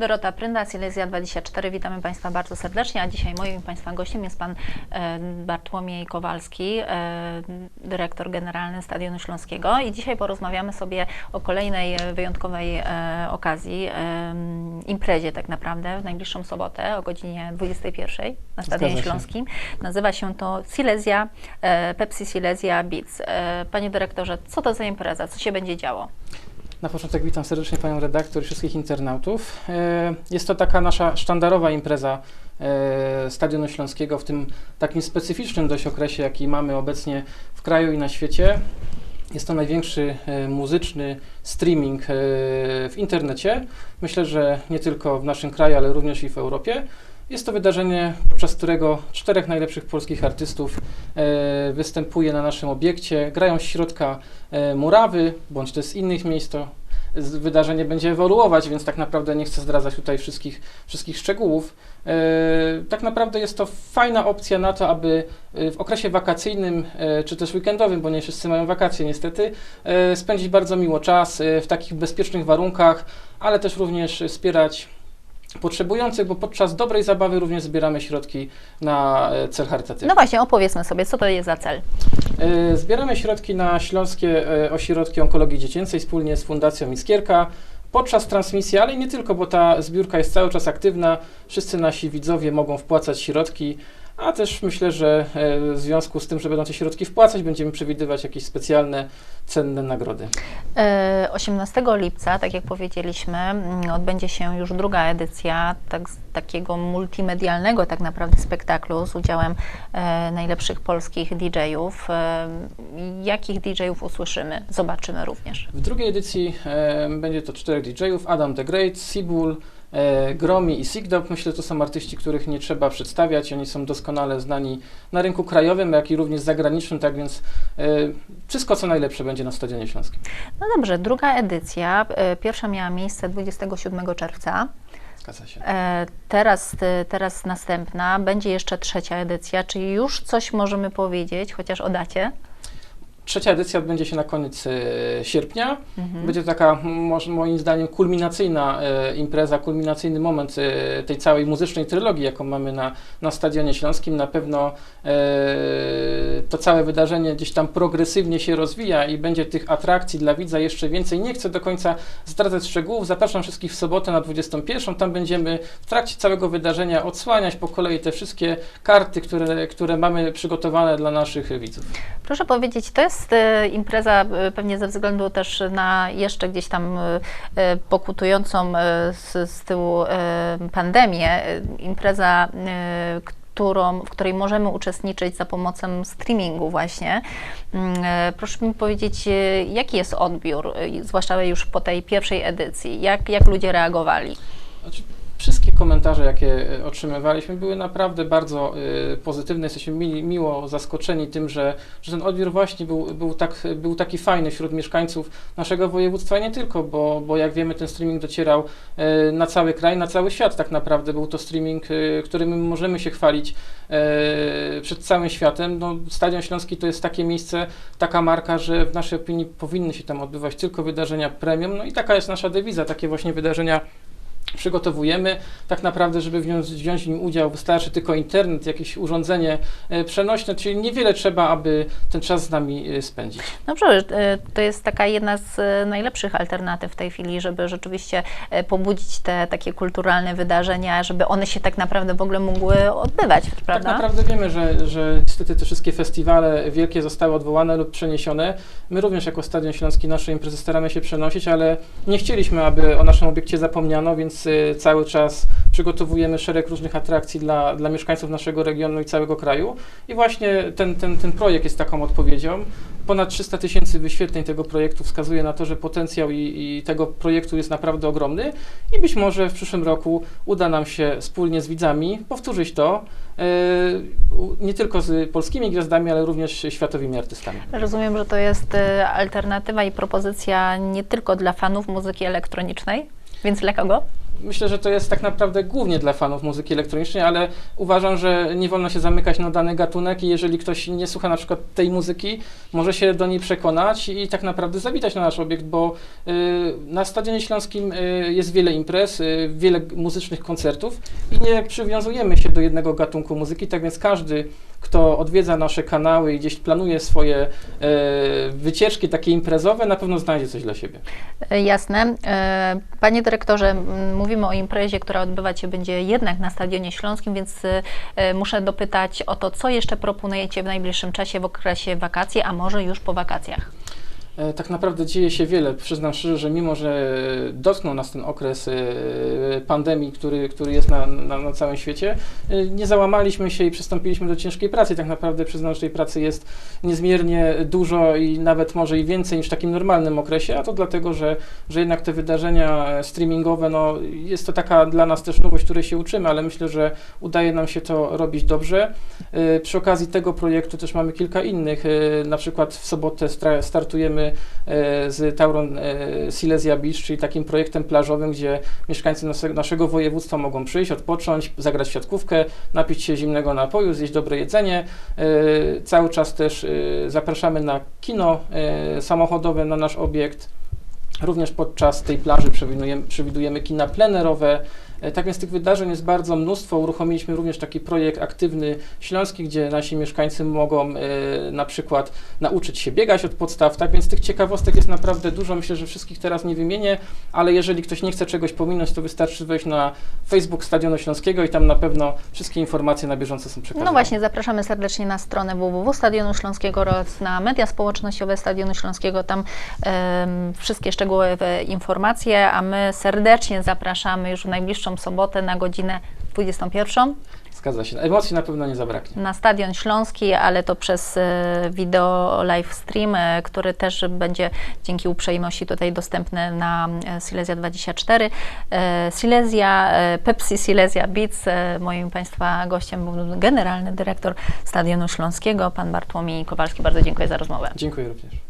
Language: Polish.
Dorota Prynda, Silesia 24. Witamy Państwa bardzo serdecznie, a dzisiaj moim Państwa gościem jest Pan e, Bartłomiej Kowalski, e, dyrektor generalny Stadionu Śląskiego i dzisiaj porozmawiamy sobie o kolejnej e, wyjątkowej okazji, e, imprezie tak naprawdę w najbliższą sobotę o godzinie 21 na Stadionie Zgadza się. Śląskim. Nazywa się to Silesia, Pepsi Silesia Beats. Panie dyrektorze, co to za impreza, co się będzie działo? Na początek witam serdecznie Panią redaktor i wszystkich internautów. E, Jest to taka nasza sztandarowa impreza e, Stadionu Śląskiego w tym takim specyficznym dość okresie, jaki mamy obecnie w kraju i na świecie. Jest to największy e, muzyczny streaming w internecie. Myślę, że nie tylko w naszym kraju, ale również i w Europie. Jest to wydarzenie, podczas którego czterech najlepszych polskich artystów e, występuje na naszym obiekcie. Grają z środka e, murawy, bądź też z innych miejsc. To wydarzenie będzie ewoluować, więc tak naprawdę nie chcę zdradzać tutaj wszystkich, wszystkich szczegółów. E, tak naprawdę jest to fajna opcja na to, aby e, w okresie wakacyjnym, e, czy też weekendowym, bo nie wszyscy mają wakacje niestety, e, spędzić bardzo miło czas e, w takich bezpiecznych warunkach, ale też również wspierać potrzebujących, bo podczas dobrej zabawy również zbieramy środki na e, cel charytatywny. No właśnie, opowiedzmy sobie, co to jest za cel. E, Zbieramy środki na Śląskie e, Ośrodki Onkologii Dziecięcej wspólnie z Fundacją Iskierka. Podczas transmisji, ale i nie tylko, bo ta zbiórka jest cały czas aktywna. Wszyscy nasi widzowie mogą wpłacać środki, a też myślę, że e, w związku z tym, że będą te środki wpłacać, będziemy przewidywać jakieś specjalne, cenne nagrody. E, 18 lipca, tak jak powiedzieliśmy, mm, odbędzie się już druga edycja tak, takiego multimedialnego tak naprawdę spektaklu z udziałem e, najlepszych polskich DJ-ów. E, jakich DJ-ów usłyszymy, zobaczymy również. W drugiej edycji e, będzie to czterech DJ-ów, Adam the Great, Sibul, e, Gromi i Sigdop. Myślę, że to są artyści, których nie trzeba przedstawiać. Oni są doskonale znani na rynku krajowym, jak i również zagranicznym, tak więc e, wszystko co najlepsze będzie na Stadionie Śląskim. No dobrze, druga edycja, e, pierwsza miała miejsce 27 czerwca. Zgadza się. E, Teraz, e, teraz następna, będzie jeszcze trzecia edycja, czyli już coś możemy powiedzieć, chociaż o dacie. Trzecia edycja odbędzie się na koniec e, sierpnia. Mhm. Będzie to taka, moim zdaniem, kulminacyjna e, impreza, kulminacyjny moment e, tej całej muzycznej trylogii, jaką mamy na, na Stadionie Śląskim. Na pewno to całe wydarzenie gdzieś tam progresywnie się rozwija i będzie tych atrakcji dla widza jeszcze więcej. Nie chcę do końca zdradzać szczegółów. Zapraszam wszystkich w sobotę na 21. Tam będziemy w trakcie całego wydarzenia odsłaniać po kolei te wszystkie karty, które, które mamy przygotowane dla naszych widzów. Proszę powiedzieć, to jest e, impreza e, pewnie ze względu też na jeszcze gdzieś tam e, pokutującą z, z tyłu pandemię, impreza, którą, w której możemy uczestniczyć za pomocą streamingu właśnie. Mm, Proszę mi powiedzieć, jaki jest odbiór, zwłaszcza już po tej pierwszej edycji, jak, jak ludzie reagowali? Wszystkie komentarze, jakie e, otrzymywaliśmy, były naprawdę bardzo e, pozytywne. Jesteśmy miło zaskoczeni tym, że, że ten odbiór właśnie był, był, tak, był taki fajny wśród mieszkańców naszego województwa nie tylko, bo, bo jak wiemy, ten streaming docierał e, na cały kraj, na cały świat tak naprawdę. Był to streaming, którym możemy się chwalić przed całym światem. No, Stadion Śląski to jest takie miejsce, taka marka, że w naszej opinii powinny się tam odbywać tylko wydarzenia premium. No i taka jest nasza dewiza, takie właśnie wydarzenia przygotowujemy. Tak naprawdę, żeby wziąć, wziąć w nim udział, wystarczy tylko internet, jakieś urządzenie e, przenośne, czyli niewiele trzeba, aby ten czas z nami e, spędzić. Dobrze, e, to jest taka jedna z najlepszych alternatyw w tej chwili, żeby rzeczywiście pobudzić te takie kulturalne wydarzenia, żeby one się tak naprawdę w ogóle mogły odbywać, Tak prawda? naprawdę wiemy, że, że niestety te wszystkie festiwale wielkie zostały odwołane lub przeniesione. My również jako Stadion Śląski nasze imprezy staramy się przenosić, ale nie chcieliśmy, aby o naszym obiekcie zapomniano, więc y, cały czas przygotowujemy szereg różnych atrakcji dla, dla mieszkańców naszego regionu i całego kraju. I właśnie ten, ten, ten projekt jest taką odpowiedzią. Ponad 300 tysięcy wyświetleń tego projektu wskazuje na to, że potencjał i, i tego projektu jest naprawdę ogromny i być może w przyszłym roku uda nam się wspólnie z widzami powtórzyć to u- nie tylko z polskimi gwiazdami, ale również światowymi artystami. Rozumiem, że to jest e, alternatywa i propozycja nie tylko dla fanów muzyki elektronicznej, więc dla kogo? Myślę, że to jest tak naprawdę głównie dla fanów muzyki elektronicznej, ale uważam, że nie wolno się zamykać na dany gatunek i jeżeli ktoś nie słucha na przykład tej muzyki, może się do niej przekonać i tak naprawdę zawitać na nasz obiekt, bo y, na Stadionie Śląskim y, jest wiele imprez, y, wiele muzycznych koncertów i nie przywiązujemy się do jednego gatunku muzyki, tak więc każdy, kto odwiedza nasze kanały i gdzieś planuje swoje e, wycieczki takie imprezowe, na pewno znajdzie coś dla siebie. E, Jasne. E, Panie dyrektorze, mówimy o imprezie, która odbywać się będzie jednak na Stadionie Śląskim, więc muszę dopytać o to, co jeszcze proponujecie w najbliższym czasie w okresie wakacji, a może już po wakacjach. E, Tak naprawdę dzieje się wiele. Przyznam szczerze, że mimo, że dotknął nas ten okres e, pandemii, który, który jest na, na, na całym świecie, e, nie załamaliśmy się i przystąpiliśmy do ciężkiej pracy. Tak naprawdę przyznam, że tej pracy jest niezmiernie dużo i nawet może i więcej niż w takim normalnym okresie, a to dlatego, że, że jednak te wydarzenia streamingowe, no jest to taka dla nas też nowość, której się uczymy, ale myślę, że udaje nam się to robić dobrze. Przy okazji tego projektu też mamy kilka innych. Na przykład w sobotę startujemy e, z Tauron e, Silesia Beach, czyli takim projektem plażowym, gdzie mieszkańcy naszego, województwa mogą przyjść, odpocząć, zagrać w siatkówkę, napić się zimnego napoju, zjeść dobre jedzenie. E, Cały czas też zapraszamy na kino samochodowe na nasz obiekt. Również podczas tej plaży przewidujemy, przewidujemy kina plenerowe. E, Tak więc tych wydarzeń jest bardzo mnóstwo. Uruchomiliśmy również taki projekt aktywny śląski, gdzie nasi mieszkańcy mogą e, na przykład nauczyć się biegać od podstaw. Tak więc tych ciekawostek jest naprawdę dużo. Myślę, że wszystkich teraz nie wymienię, ale jeżeli ktoś nie chce czegoś pominąć, to wystarczy wejść na Facebook Stadionu Śląskiego i tam na pewno wszystkie informacje na bieżąco są przekazywane. No właśnie, zapraszamy serdecznie na stronę www Stadionu Śląskiego oraz na media społecznościowe Stadionu Śląskiego. Tam em, wszystkie szczegółowe informacje, a my serdecznie zapraszamy już w najbliższą sobotę na godzinę 21 Zgadza się. Emocji na pewno nie zabraknie. na Stadion Śląski, ale to przez e, wideo live stream, e, który też będzie dzięki uprzejmości tutaj dostępny na e, Silesia 24. E, Silesia, e, Pepsi Silesia Beats. E, Moim Państwa gościem był generalny dyrektor Stadionu Śląskiego, pan Bartłomiej Kowalski. Bardzo dziękuję za rozmowę. Dziękuję również.